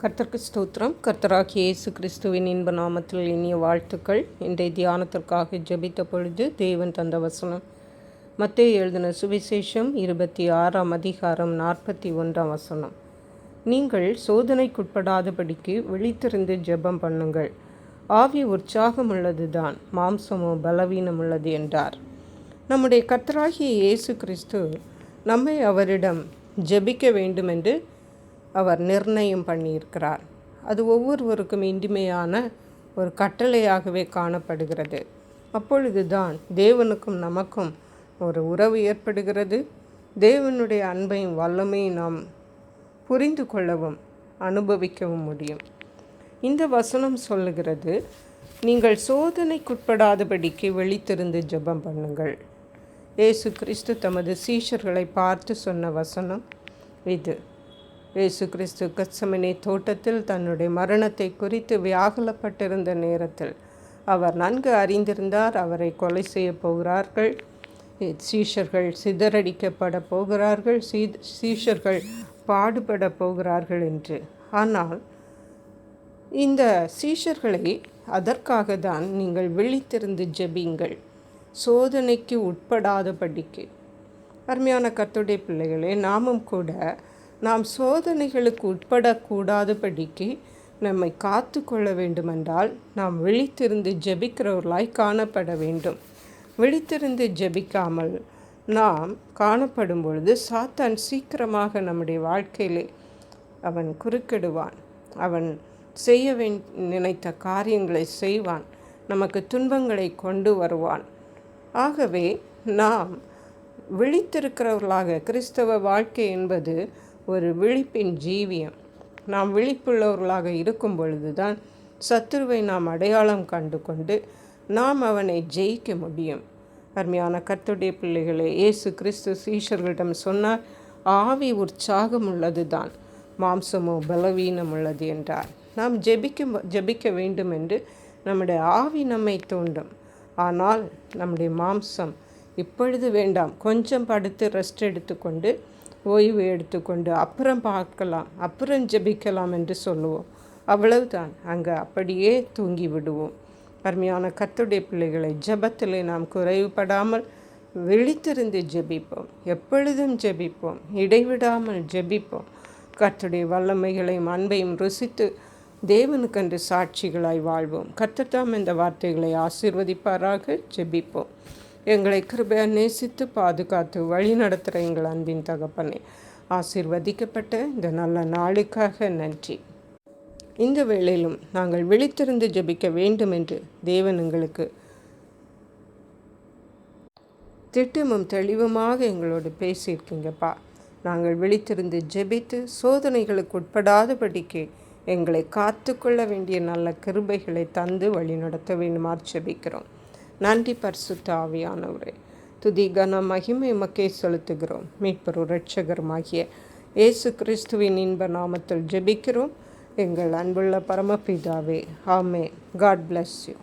கர்த்தர்க்கு ஸ்தோத்திரம். கர்த்தராகிய இயேசு கிறிஸ்துவின் இன்ப நாமத்தில் இனிய வாழ்த்துக்கள். இன்றைய தியானத்திற்காக ஜெபித்த பொழுது தேவன் தந்த வசனம். மத்திய எழுதின சுவிசேஷம் இருபத்தி ஆறாம் அதிகாரம் நாற்பத்தி ஒன்றாம் வசனம். நீங்கள் சோதனைக்குட்படாதபடிக்கு விழித்திருந்து ஜெபம் பண்ணுங்கள். ஆவி உற்சாகம் உள்ளதுதான் மாம்சமோ பலவீனம் உள்ளது என்றார். நம்முடைய கர்த்தராகிய இயேசு கிறிஸ்து நம்மை அவரிடம் ஜெபிக்க வேண்டும் என்று அவர் நிர்ணயம் பண்ணியிருக்கிறார். அது ஒவ்வொருவருக்கும் இன்றிமையான ஒரு கட்டளையாகவே காணப்படுகிறது. அப்பொழுது தான் தேவனுக்கும் நமக்கும் ஒரு உறவு ஏற்படுகிறது. தேவனுடைய அன்பையும் வல்லமையும் நாம் புரிந்து கொள்ளவும் அனுபவிக்கவும் முடியும். இந்த வசனம் சொல்லுகிறது நீங்கள் சோதனைக்குட்படாதபடிக்கு வெளித்திருந்து ஜெபம் பண்ணுங்கள். ஏசு கிறிஸ்து தமது சீஷர்களை பார்த்து சொன்ன வசனம் இது. இயேசு கிறிஸ்து கச்சமனி தோட்டத்தில் தன்னுடைய மரணத்தை குறித்து வியாகுலப்பட்டிருந்த நேரத்தில் அவர் நன்கு அறிந்திருந்தார் அவரை கொலை செய்ய போகிறார்கள் சீஷர்கள் சிதறடிக்கப்பட போகிறார்கள் சீ சீஷர்கள் பாடுபட போகிறார்கள் என்று. ஆனால் இந்த சீஷர்களை அதற்காக தான் நீங்கள் விழித்திருந்து ஜெபிங்கள் சோதனைக்கு உட்படாதபடிக்கு. அருமையான கத்துடைய பிள்ளைகளே நாமும் கூட நாம் சோதனைகளுக்கு உட்படக்கூடாதபடிக்கு நம்மை காத்து கொள்ள வேண்டுமென்றால் நாம் விழித்திருந்து ஜெபிக்கிறவர்களாய் காணப்பட வேண்டும். விழித்திருந்து ஜெபிக்காமல் நாம் காணப்படும் பொழுது சாத்தான் சீக்கிரமாக நம்முடைய வாழ்க்கையிலே அவன் குறுக்கிடுவான். அவன் செய்ய நினைத்த காரியங்களை செய்வான். நமக்கு துன்பங்களை கொண்டு வருவான். ஆகவே நாம் விழித்திருக்கிறவர்களாக கிறிஸ்தவ வாழ்க்கை என்பது ஒரு விழிப்பின் ஜீவியம். நாம் விழிப்புள்ளவர்களாக இருக்கும் பொழுது தான் சத்துருவை நாம் அடையாளம் கண்டு கொண்டு நாம் அவனை ஜெயிக்க முடியும். அருமையான கத்துடைய பிள்ளைகளை இயேசு கிறிஸ்து சீஷர்களிடம் சொன்னார் ஆவி உற்சாகம் உள்ளது தான் மாம்சமோ பலவீனம் உள்ளது என்றார். நாம் ஜெபிக்கும் ஜெபிக்க வேண்டும் என்று நம்முடைய ஆவி நம்மை தூண்டும். ஆனால் நம்முடைய மாம்சம் இப்பொழுது வேண்டாம் கொஞ்சம் படுத்து ரெஸ்ட் எடுத்துக்கொண்டு ஓய்வு எடுத்துக்கொண்டு அப்புறம் பார்க்கலாம் அப்புறம் ஜெபிக்கலாம் என்று சொல்லுவோம். அவ்வளவுதான். அங்கே அப்படியே தூங்கி விடுவோம் அருமையான கத்துடைய பிள்ளைகளை ஜபத்திலே நாம் குறைவுபடாமல் விழித்திருந்து ஜெபிப்போம். எப்பொழுதும் ஜெபிப்போம். இடைவிடாமல் ஜெபிப்போம். கத்துடைய வல்லமைகளையும் அன்பையும் ருசித்து தேவனுக்கென்று சாட்சிகளாய் வாழ்வோம். கத்தத்தாம் இந்த வார்த்தைகளை ஆசிர்வதிப்பாராக. ஜெபிப்போம். எங்களை கிருபையா நேசித்து பாதுகாத்து வழி நடத்துகிற எங்கள் அன்பின் தகப்பனே. ஆசிர்வதிக்கப்பட்ட இந்த நல்ல நாளுக்காக நன்றி. இந்த வேளையிலும் நாங்கள் விழித்திருந்து ஜபிக்க வேண்டும் என்று தேவன் எங்களுக்கு திட்டமும் தெளிவுமாக எங்களோடு பேசியிருக்கீங்கப்பா. நாங்கள் விழித்திருந்து ஜெபித்து சோதனைகளுக்கு உட்படாதபடிக்கு எங்களை காத்துக்கொள்ள வேண்டிய நல்ல கிருபைகளை தந்து வழி நடத்த வேண்டுமாறு ஜெபிக்கிறோம். நன்றி பரிசுத்த ஆவியானவரே துதி கன மகிமை மக்கே செலுத்துகிறோம். மீட்பரு ரட்சகருமாகிய இயேசு கிறிஸ்துவின் இன்ப நாமத்தில் ஜெபிக்கிறோம். எங்கள் அன்புள்ள பரமபிதாவே ஆமே காட் பிளஸ் யூ